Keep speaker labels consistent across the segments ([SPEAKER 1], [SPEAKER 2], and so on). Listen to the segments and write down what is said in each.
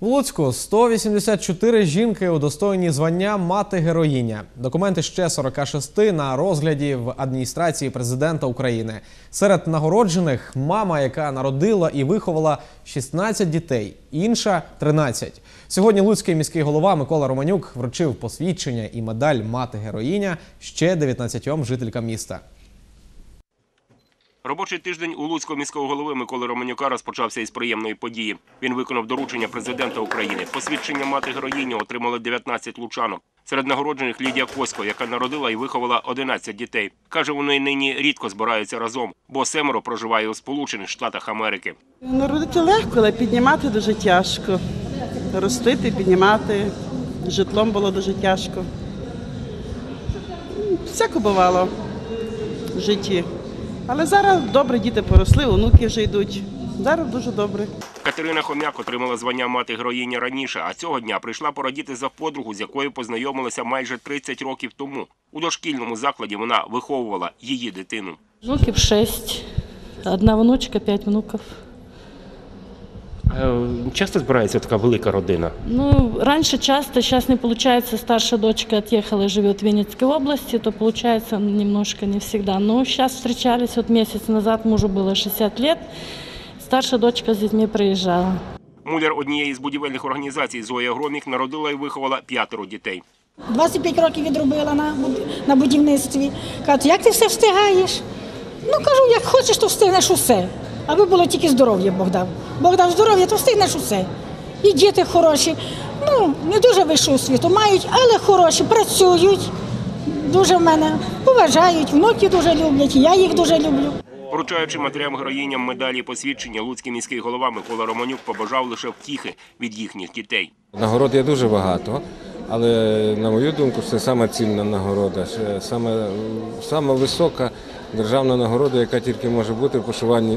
[SPEAKER 1] В Луцьку 184 жінки удостоєні звання мати героїня. Документи ще 46 на розгляді в адміністрації президента України. Серед нагороджених мама, яка народила і виховала 16 дітей, інша 13. Сьогодні Луцький міський голова Микола Романюк вручив посвідчення і медаль мати героїня ще 19 жителькам міста.
[SPEAKER 2] Робочий тиждень у Луцького міського голови Миколи Романюка розпочався із приємної події. Він виконав доручення президента України. Посвідчення мати героїні отримали 19 лучанок. Серед нагороджених Лідія Косько, яка народила і виховала 11 дітей. Каже, вони нині рідко збираються разом, бо семеро проживає у Сполучених Штатах Америки.
[SPEAKER 3] Народити легко, але піднімати дуже тяжко. Ростити, піднімати. Житлом було дуже тяжко. Всяко бувало в житті. Але зараз добре діти поросли, онуки вже йдуть. Зараз дуже добре.
[SPEAKER 2] Катерина Хом'як отримала звання мати героїні раніше, а цього дня прийшла порадіти за подругу, з якою познайомилася майже 30 років тому. У дошкільному закладі вона виховувала її дитину.
[SPEAKER 4] Внуків шість, Одна внучка, п'ять внуків.
[SPEAKER 2] Часто збирається така велика родина.
[SPEAKER 4] Ну, раньше часто, сейчас не получается. Старшая дочка отъехала, живет в Винницкой области, то получается немножко не всегда. Но сейчас встречались, вот месяц назад мужу было 60 лет, старшая дочка с детьми приезжала.
[SPEAKER 2] Муляр однієї з будівельних організацій Зоя Громік народила і виховала п'ятеро дітей.
[SPEAKER 5] 25 років відробила на, на будівництві. Кажуть, як ти все встигаєш? Ну кажу, як хочеш, то встигнеш усе. Аби було тільки здоров'я Бог дав. Бог дав здоров'я, то встигнеш усе. І діти хороші. Ну, не дуже вищу освіту мають, але хороші, працюють. Дуже в мене поважають, внуки дуже люблять, і я їх дуже люблю.
[SPEAKER 2] Вручаючи матерям героїням медалі посвідчення, Луцький міський голова Микола Романюк побажав лише втіхи від їхніх дітей.
[SPEAKER 6] Нагород є дуже багато, але на мою думку, це саме цінна нагорода, саме, саме висока державна нагорода, яка тільки може бути в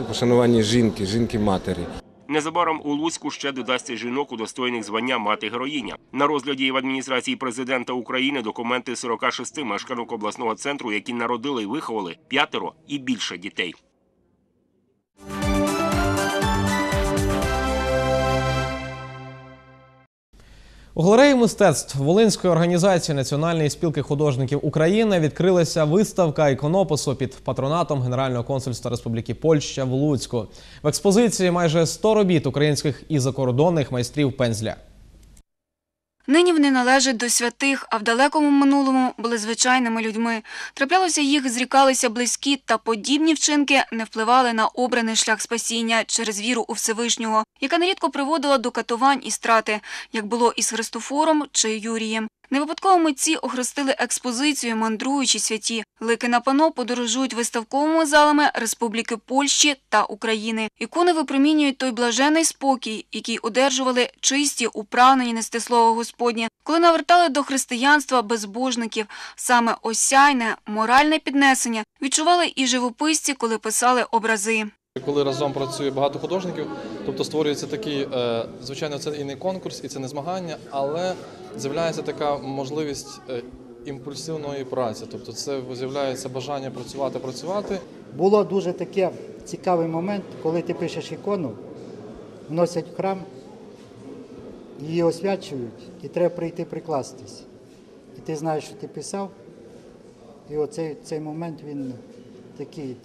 [SPEAKER 6] пошануванні жінки, жінки-матері.
[SPEAKER 2] Незабаром у Луцьку ще додасться жінок, у достойних звання мати героїня. На розгляді в адміністрації президента України документи 46 мешканок обласного центру, які народили і виховали п'ятеро і більше дітей.
[SPEAKER 1] У галереї мистецтв Волинської організації Національної спілки художників України відкрилася виставка іконопису під патронатом Генерального консульства Республіки Польща в Луцьку. В експозиції майже 100 робіт українських і закордонних майстрів пензля.
[SPEAKER 7] Нині вони належать до святих, а в далекому минулому були звичайними людьми. Траплялося їх, зрікалися близькі, та подібні вчинки не впливали на обраний шлях спасіння через віру у Всевишнього, яка нерідко приводила до катувань і страти, як було із Христофором чи Юрієм. Не випадково митці охрестили експозицію мандруючі святі. Лики на пано подорожують виставковими залами Республіки Польщі та України. Ікони випромінюють той блажений спокій, який одержували чисті, управнені нести слово Господнє, коли навертали до християнства безбожників. Саме осяйне, моральне піднесення відчували і живописці, коли писали образи.
[SPEAKER 8] Коли разом працює багато художників, тобто створюється такий, е, звичайно, це і не конкурс, і це не змагання, але з'являється така можливість е, імпульсивної праці. Тобто це з'являється бажання працювати, працювати.
[SPEAKER 9] Було дуже таке цікавий момент, коли ти пишеш ікону, вносять в храм, її освячують, і треба прийти прикластись. І ти знаєш, що ти писав, і оцей цей момент він такий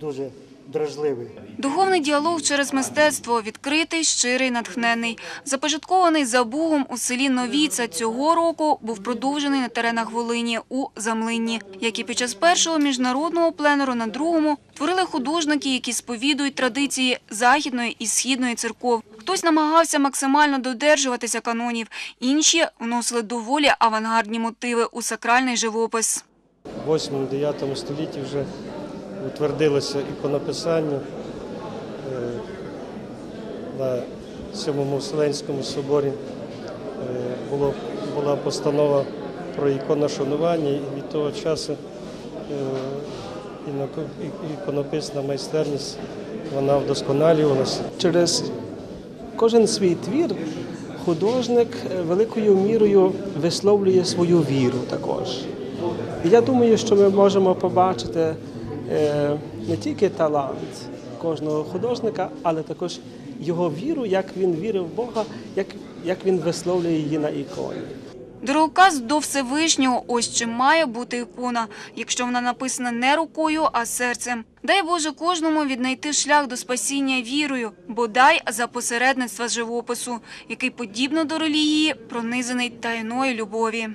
[SPEAKER 9] дуже дражливий.
[SPEAKER 7] Духовний діалог через мистецтво відкритий, щирий, натхнений. Започаткований за Бугом у селі Новіця цього року був продовжений на теренах Волині у Замлинні, як і під час першого міжнародного пленеру на другому творили художники, які сповідують традиції західної і східної церков. Хтось намагався максимально додержуватися канонів, інші вносили доволі авангардні мотиви у сакральний живопис.
[SPEAKER 10] В 8-9 столітті вже утвердилося іконописання е, на Сьомому Вселенському соборі. е, була постанова про іконошанування, і від того часу е, іконописна майстерність вона вдосконалювалася.
[SPEAKER 11] через кожен свій твір художник великою мірою висловлює свою віру також. Я думаю, що ми можемо побачити не тільки талант кожного художника, але також його віру, як він вірив в Бога, як, як він висловлює її на іконі.
[SPEAKER 7] Дорогоказ до Всевишнього – ось чим має бути ікона, якщо вона написана не рукою, а серцем. Дай Боже кожному віднайти шлях до спасіння вірою, бодай за посередництва живопису, який, подібно до релігії, пронизаний тайною любові.